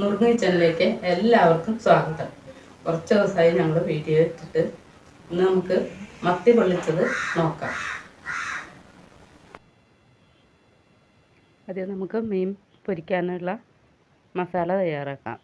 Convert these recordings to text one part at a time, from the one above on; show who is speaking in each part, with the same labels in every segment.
Speaker 1: നുറുങ്ങ് കിച്ചണിലേക്ക് എല്ലാവർക്കും സ്വാഗതം. കുറച്ച് ദിവസമായി ഞങ്ങൾ വീഡിയോ ഇട്ടിട്ട് ഇന്ന് നമുക്ക് മത്തി പൊള്ളിച്ചത് നോക്കാം. ആദ്യം നമുക്ക് മീൻ പൊരിക്കാനുള്ള മസാല തയ്യാറാക്കാം.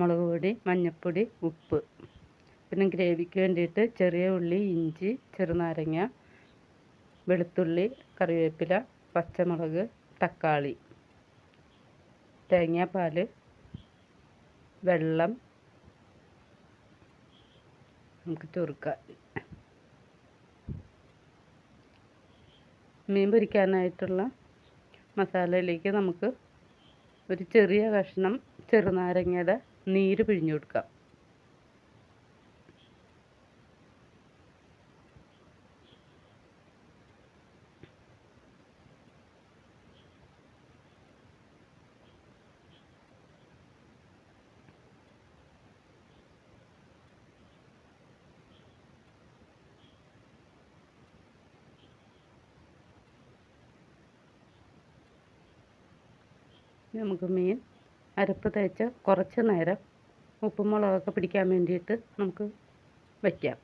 Speaker 1: മുളക് പൊടി മഞ്ഞൾപ്പൊടി ഉപ്പ്. പിന്നെ ഗ്രേവിക്ക് വേണ്ടിയിട്ട് ചെറിയ ഉള്ളി ഇഞ്ചി ചെറുനാരങ്ങ വെളുത്തുള്ളി കറിവേപ്പില പച്ചമുളക് തക്കാളി. തേങ്ങാപ്പാൽ വെള്ളം നമുക്ക് ചുരുക്കാം മീൻ പൊരിക്കാനായിട്ടുള്ള മസാലയിലേക്ക് നമുക്ക് ഒരു ചെറിയ കഷ്ണം ചെറുനാരങ്ങയുടെ നീര് പിഴിഞ്ഞു കൊടുക്കാം. നമുക്ക് മീൻ അരപ്പ് തേച്ച് കുറച്ച് നേരം ഉപ്പും മുളകൊക്കെ പിടിക്കാൻ വേണ്ടിയിട്ട് നമുക്ക് വയ്ക്കാം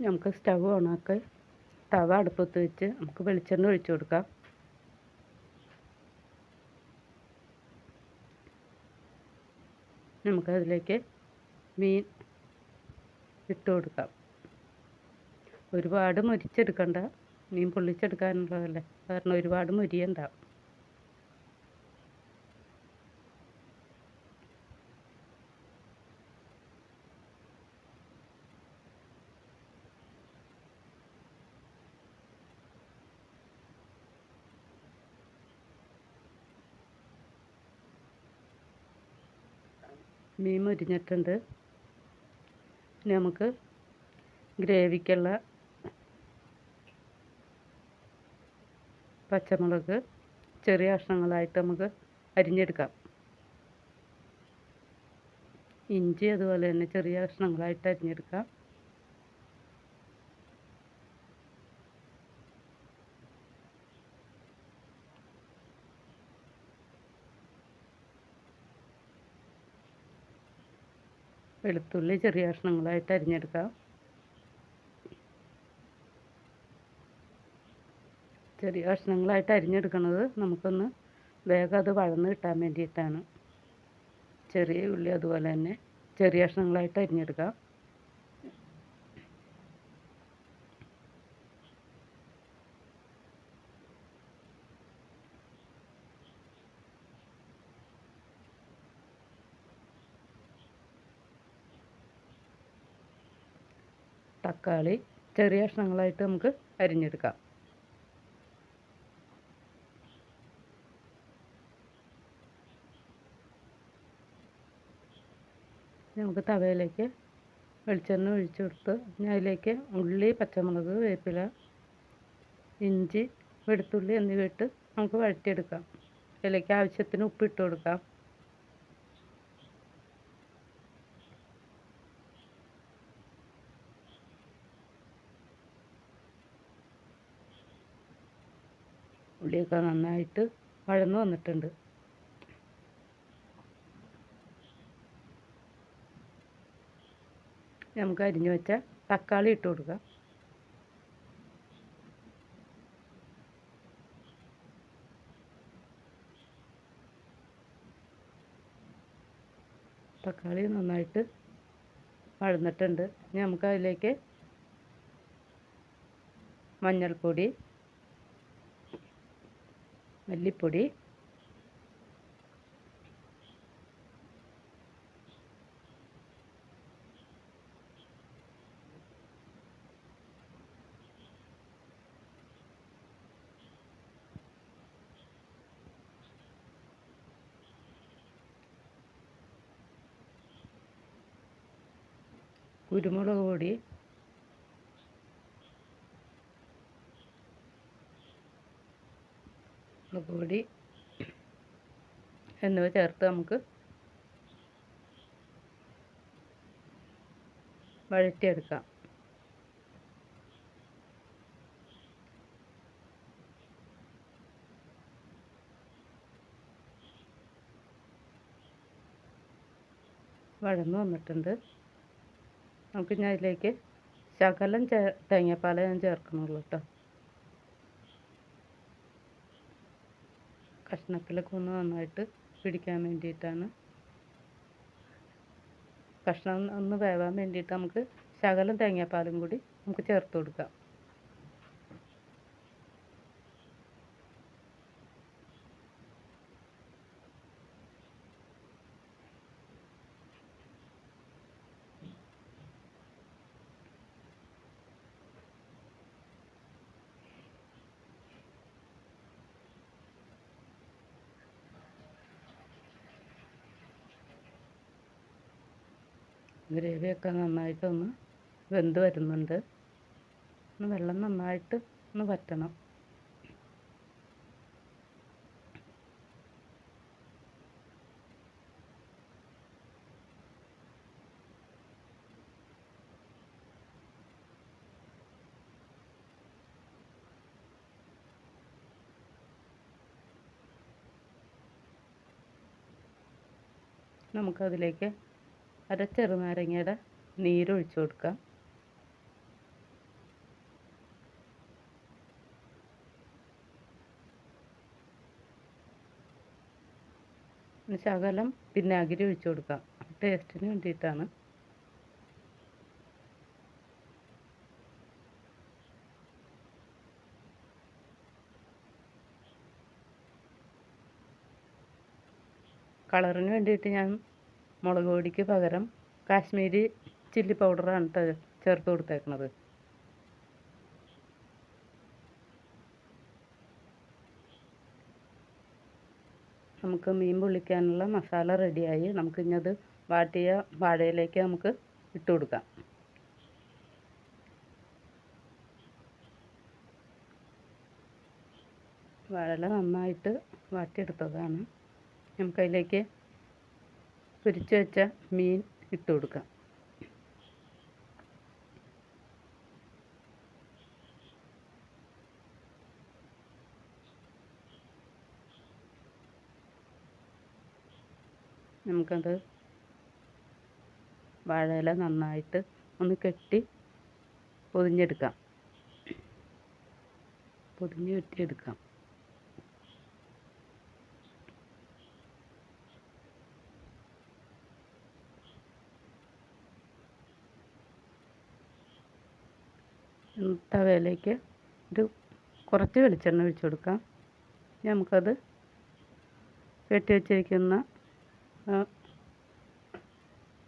Speaker 1: നമുക്ക് സ്റ്റവ് ഓണാക്കി. തവ അടുപ്പത്ത് വെച്ച് നമുക്ക് വെളിച്ചെണ്ണ ഒഴിച്ചു കൊടുക്കാം. നമുക്ക് അതിലേക്ക് മീൻ ഇട്ട് കൊടുക്കാം. ഒരുപാട് മുരിച്ചെടുക്കണ്ട. മീൻ പൊള്ളിച്ചെടുക്കാനുള്ളതല്ലേ. കാരണം ഒരുപാട് മുരിയണ്ട. മീൻ മുരിഞ്ഞിട്ടുണ്ട്. ഇനി നമുക്ക് ഗ്രേവിക്കുള്ള പച്ചമുളക് ചെറിയ കഷ്ണങ്ങളായിട്ട് നമുക്ക് അരിഞ്ഞെടുക്കാം. ഇഞ്ചി അതുപോലെ തന്നെ ചെറിയ കഷ്ണങ്ങളായിട്ട് അരിഞ്ഞെടുക്കാം. വെളുത്തുള്ളി ചെറിയ കഷ്ണങ്ങളായിട്ട് അരിഞ്ഞെടുക്കാം. ചെറിയ കഷ്ണങ്ങളായിട്ട് അരിഞ്ഞെടുക്കുന്നത് നമുക്കൊന്ന് വേഗം അത് വഴന്ന് കിട്ടാൻ വേണ്ടിയിട്ടാണ്. ചെറിയ ഉള്ളി അതുപോലെ തന്നെ ചെറിയ കഷ്ണങ്ങളായിട്ട് അരിഞ്ഞെടുക്കാം. തക്കാളി ചെറിയ കഷ്ണങ്ങളായിട്ട് നമുക്ക് അരിഞ്ഞെടുക്കാം. നമുക്ക് തവയിലേക്ക് വെളിച്ചെണ്ണ ഒഴിച്ചു കൊടുത്ത് അതിലേക്ക് ഉള്ളി പച്ചമുളക് വേപ്പില ഇഞ്ചി വെളുത്തുള്ളി എന്നിവ ഇട്ട് നമുക്ക് വഴറ്റിയെടുക്കാം. അതിലേക്ക് ആവശ്യത്തിന് ഉപ്പിട്ട് കൊടുക്കാം. ഉള്ളിയൊക്കെ നന്നായിട്ട് വഴന്ന് വന്നിട്ടുണ്ട്. നമുക്ക് അരിഞ്ഞു വെച്ച തക്കാളി ഇട്ട് കൊടുക്കാം. തക്കാളി നന്നായിട്ട് വഴന്നിട്ടുണ്ട്. ഇനി നമുക്ക് അതിലേക്ക് മഞ്ഞൾപ്പൊടി മല്ലിപ്പൊടി. കുരുമുളക് പൊടി. മുളക് പൊടി എന്നിവ ചേർത്ത് നമുക്ക് വഴറ്റിയെടുക്കാം. വഴന്ന് വന്നിട്ടുണ്ട്. നമുക്ക് ഇനി അതിലേക്ക് ശകലം തേങ്ങാപ്പാലേ ഞാൻ ചേർക്കുന്നുള്ളൂ കേട്ടോ. കഷ്ണത്തിലൊക്കെ ഒന്ന് നന്നായിട്ട് പിടിക്കാൻ വേണ്ടിയിട്ടാണ്. കഷ്ണം ഒന്ന് വേവാൻ വേണ്ടിയിട്ട് നമുക്ക് ശകലം തേങ്ങാപ്പാലും കൂടി നമുക്ക് ചേർത്ത് കൊടുക്കാം. ഗ്രേവിയൊക്കെ നന്നായിട്ടൊന്ന് വെന്ത് വരുന്നുണ്ട്. ഒന്ന് വെള്ളം നന്നായിട്ട് ഒന്ന് വറ്റണം. നമുക്കതിലേക്ക് അര ചെറുനാരങ്ങയുടെ നീരൊഴിച്ച് കൊടുക്കാം. ശകലം വിനാഗിരി ഒഴിച്ച് കൊടുക്കാം. ടേസ്റ്റിന് വേണ്ടിയിട്ടാണ്. കളറിന് വേണ്ടിയിട്ട് ഞാൻ മുളക് പൊടിക്ക് പകരം കാശ്മീരി ചില്ലി പൗഡറാണ് ട്ടോ ചേർത്ത് കൊടുത്തേക്കണത്. നമുക്ക് മീൻ പൊള്ളിക്കാനുള്ള മസാല റെഡിയായി. നമുക്കിനി അത് വാട്ടിയ വാഴയിലേക്ക് നമുക്ക് ഇട്ട് കൊടുക്കാം. വാഴ നന്നായിട്ട് വാട്ടിയെടുത്തതാണ്. നമുക്കതിലേക്ക് പൊരിച്ച് വെച്ച മീൻ ഇട്ട് കൊടുക്കാം. നമുക്കത് വാഴയില നന്നായിട്ട് ഒന്ന് കെട്ടി പൊതിഞ്ഞെടുക്കാം. പൊതിഞ്ഞ് കെട്ടിയെടുക്കാം തവയിലേക്ക് ഒരു കുറച്ച് വെളിച്ചെണ്ണ ഒഴിച്ചു കൊടുക്കാം. നമുക്കത് വെട്ടി വെച്ചിരിക്കുന്ന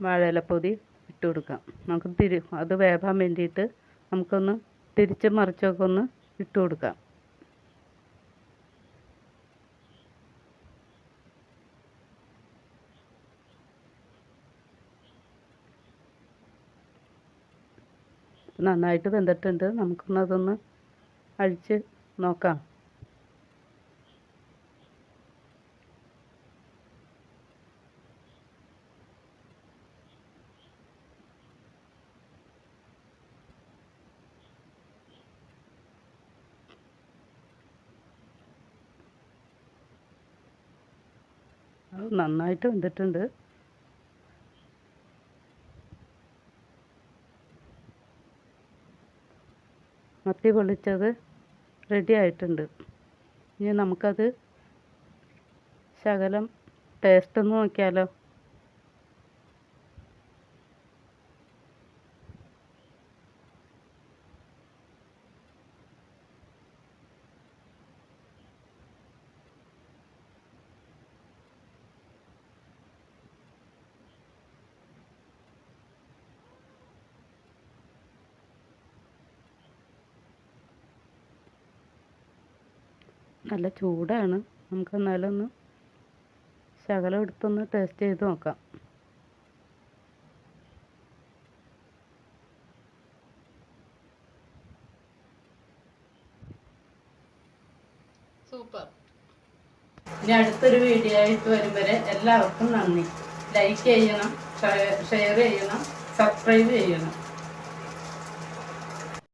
Speaker 1: വാഴയിലപ്പൊതി ഇട്ട് കൊടുക്കാം. നമുക്ക് തിരി അത് വേവാൻ വേണ്ടിയിട്ട് നമുക്കൊന്ന് തിരിച്ച് മറിച്ചൊക്കെ ഒന്ന് ഇട്ട് കൊടുക്കാം. നന്നായിട്ട് വെന്തിട്ടുണ്ട്. നമുക്കൊന്ന് അതൊന്ന് അഴിച്ച് നോക്കാം. നന്നായിട്ട് വെന്തിട്ടുണ്ട്. മത്തി പൊള്ളിച്ചത് റെഡി ആയിട്ടുണ്ട്. ഇനി നമുക്കത് ശകലം ടേസ്റ്റ് ഒന്ന് നോക്കിയാലോ? നല്ല ചൂടാണ്. നമുക്ക് എന്നാലും ഒന്ന് ശകലം എടുത്തൊന്ന് ടേസ്റ്റ് ചെയ്ത് നോക്കാം.
Speaker 2: സൂപ്പർ
Speaker 1: ഇനി അടുത്തൊരു വീഡിയോ ആയിട്ട് വരും വരെ എല്ലാവർക്കും നന്ദി. ലൈക്ക് ചെയ്യണം ഷെയർ ചെയ്യണം സബ്സ്ക്രൈബ് ചെയ്യണം.